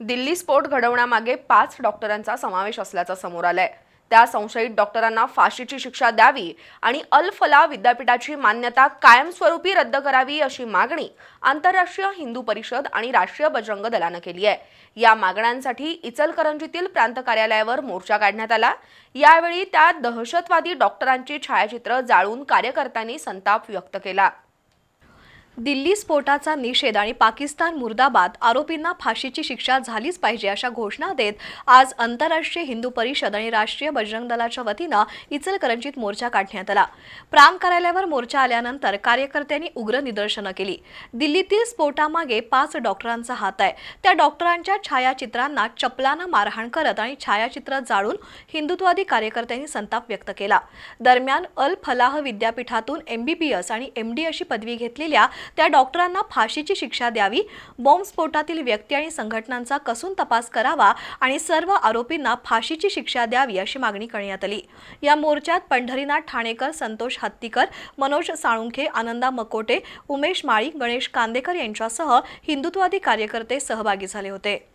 दिल्ली स्फोट घडवण्यामागे पाच डॉक्टरांचा समावेश असल्याचं समोर आलंय. त्या संशयित डॉक्टरांना फाशीची शिक्षा द्यावी आणि अल फला विद्यापीठाची मान्यता कायमस्वरूपी रद्द करावी अशी मागणी आंतरराष्ट्रीय हिंदू परिषद आणि राष्ट्रीय बजरंग दलानं केली आहे. या मागण्यांसाठी इचलकरंजीतील प्रांत कार्यालयावर मोर्चा काढण्यात आला. यावेळी त्या दहशतवादी डॉक्टरांची छायाचित्र जाळून कार्यकर्त्यांनी संताप व्यक्त केला. दिल्ली स्फोटाचा निषेध आणि पाकिस्तान मुर्दाबाद आरोपींना फाशीची शिक्षा झालीच पाहिजे अशा घोषणा देत आज आंतरराष्ट्रीय हिंदू परिषद आणि राष्ट्रीय बजरंग दलाच्या वतीनं इचलकरंजीत मोर्चा काढण्यात आला. प्राम कार्यालयावर मोर्चा आल्यानंतर कार्यकर्त्यांनी उग्र निदर्शनं केली. दिल्लीतील स्फोटामागे पाच डॉक्टरांचा हात आहे. त्या डॉक्टरांच्या छायाचित्रांना चपलानं मारहाण करत आणि छायाचित्र जाळून हिंदुत्वादी कार्यकर्त्यांनी संताप व्यक्त केला. दरम्यान अल फलाह विद्यापीठातून एमबीबीएस आणि एमडी अशी पदवी घेतलेल्या त्या डॉक्टरांना फाशीची शिक्षा द्यावी बॉम्बस्फोटातील व्यक्ती आणि संघटनांचा कसून तपास करावा आणि सर्व आरोपींना फाशीची शिक्षा द्यावी अशी मागणी करण्यात आली. या मोर्चात पंढरीनाथ ठाणेकर संतोष हत्तीकर मनोज साळुंखे आनंदा मकोटे उमेश माळी गणेश कांदेकर यांच्यासह हिंदुत्ववादी कार्यकर्ते सहभागी झाले होते.